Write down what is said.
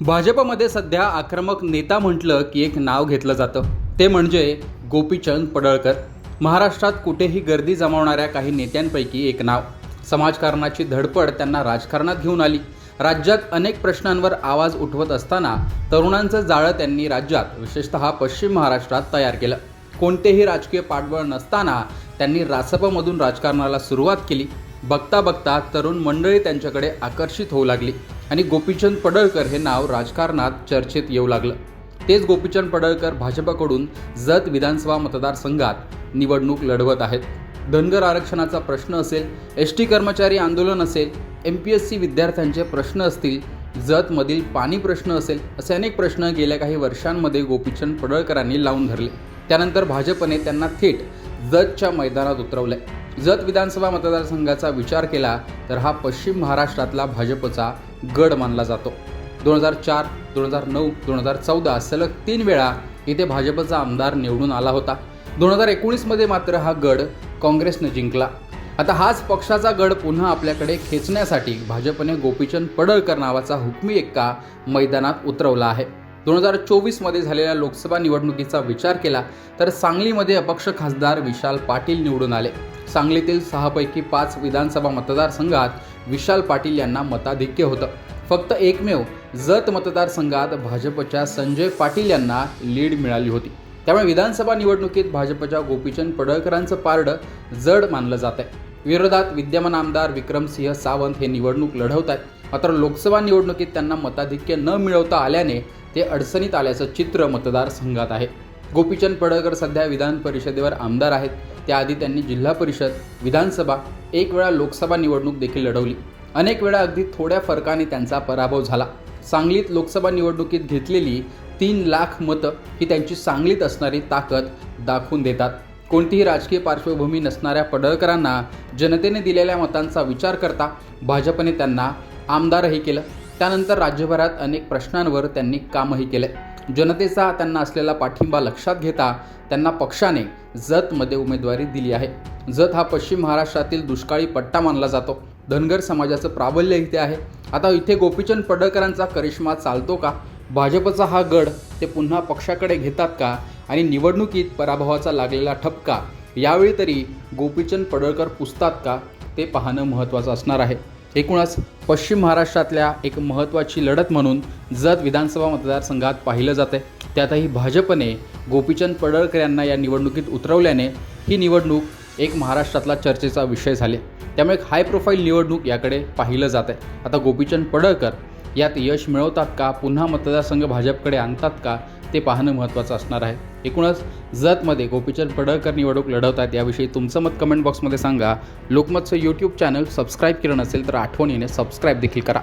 भाजपमध्ये सध्या आक्रमक नेता म्हटलं की एक नाव घेतलं जातं. ते म्हणजे गोपीचंद पडळकर. महाराष्ट्रात कुठेही गर्दी जमावणाऱ्या काही नेत्यांपैकी एक नाव. समाजकारणाची धडपड त्यांना राजकारणात घेऊन आली. राज्यात अनेक प्रश्नांवर आवाज उठवत असताना तरुणांचं जाळं त्यांनी राज्यात विशेषतः पश्चिम महाराष्ट्रात तयार केलं. कोणतेही राजकीय पाठबळ नसताना त्यांनी रासपमधून राजकारणाला सुरुवात केली. बघता बघता तरुण मंडळी त्यांच्याकडे आकर्षित होऊ लागली. आणि गोपीचंद पडळकर हे नाव राजकारणात चर्चेत येऊ लागलं. तेच गोपीचंद पडळकर भाजपकडून जत विधानसभा मतदारसंघात निवडणूक लढवत आहेत. धनगर आरक्षणाचा प्रश्न असेल एस टी कर्मचारी आंदोलन असेल एम पी एस सी विद्यार्थ्यांचे प्रश्न असतील जतमधील पाणी प्रश्न असेल असे अनेक प्रश्न गेल्या काही वर्षांमध्ये गोपीचंद पडळकरांनी लावून धरले. त्यानंतर भाजपने त्यांना थेट जतच्या मैदानात उतरवलंय. जत विधानसभा मतदारसंघाचा विचार केला तर हा पश्चिम महाराष्ट्रातला भाजपचा गड मानला जातो. दोन हजार चार दोन हजार नऊ दोन हजार चौदा सलग तीन वेळा इथे भाजपचा आमदार निवडून आला होता. दोन हजार एकोणीसमध्ये मात्र हा गड काँग्रेसने जिंकला. आता हाच पक्षाचा गड पुन्हा आपल्याकडे खेचण्यासाठी भाजपने गोपीचंद पडळकर नावाचा हुकमी एक्का मैदानात उतरवला आहे. दोन हजार चोवीसमध्ये झालेल्या लोकसभा निवडणुकीचा विचार केला तर सांगलीमध्ये अपक्ष खासदार विशाल पाटील निवडून आले. सांगलीतील सहापैकी पाच विधानसभा मतदारसंघात विशाल पाटील यांना मताधिक्य होतं. फक्त एकमेव जत मतदारसंघात भाजपच्या संजय पाटील यांना लीड मिळाली होती. त्यामुळे विधानसभा निवडणुकीत भाजपच्या गोपीचंद पडळकरांचं पारडं जड मानलं जात आहे विरोधात विद्यमान आमदार विक्रमसिंह सावंत हे निवडणूक लढवत आहेत मात्र लोकसभा निवडणुकीत त्यांना मताधिक्य न मिळवता आल्याने ते अडचणीत आल्याचं चित्र मतदारसंघात आहे. गोपीचंद पडळकर सध्या विधान परिषदेवर आमदार आहेत. त्याआधी त्यांनी जिल्हा परिषद विधानसभा एक वेळा लोकसभा निवडणूक देखील लढवली. अनेक वेळा अगदी थोड्या फरकाने त्यांचा पराभव झाला. सांगलीत लोकसभा निवडणुकीत घेतलेली तीन लाख मतं ही त्यांची सांगलीत असणारी ताकद दाखवून देतात. कोणतीही राजकीय पार्श्वभूमी नसणाऱ्या पडळकरांना जनतेने दिलेल्या मतांचा विचार करता भाजपने त्यांना आमदारही केलं. त्यानंतर राज्यभरात अनेक प्रश्नांवर त्यांनी कामही केले. जनतेचा त्यांना असलेला पाठिंबा लक्षात घेता त्यांना पक्षाने जतमध्ये उमेदवारी दिली आहे. जत हा पश्चिम महाराष्ट्रातील दुष्काळी पट्टा मानला जातो. धनगर समाजाचं प्राबल्य इथे आहे. आता इथे गोपीचंद पडळकरांचा करिश्मा चालतो का? भाजपचा हा गड ते पुन्हा पक्षाकडे घेतात का? आणि निवडणुकीत पराभवाचा लागलेला ठपका यावेळी तरी गोपीचंद पडळकर पुसतात का? ते पाहणं महत्त्वाचं असणार आहे. एकूणच पश्चिम महाराष्ट्रातल्या एक महत्त्वाची लढत म्हणून जत विधानसभा मतदारसंघात पाहिलं जाते त्यातही भाजपने गोपीचंद पडळकर यांना या निवडणुकीत उतरवल्याने ही निवडणूक एक महाराष्ट्रातला चर्चेचा विषय झाले. त्यामुळे एक हाय प्रोफाईल निवडणूक याकडे पाहिलं जात आहे आता गोपीचंद पडळकर यात यश मिळवतात का? पुन्हा मतदारसंघ भाजपकडे आणतात का? ते पाहणं महत्त्वाचं असणार आहे. एकूणच जतमध्ये गोपीचंद पडळकर निवडणूक लढवत आहेत याविषयी तुमचं मत कमेंट बॉक्समध्ये सांगा. लोकमतचं यूट्यूब चॅनल सबस्क्राईब केलं नसेल तर आठवणीने सबस्क्राईब देखील करा.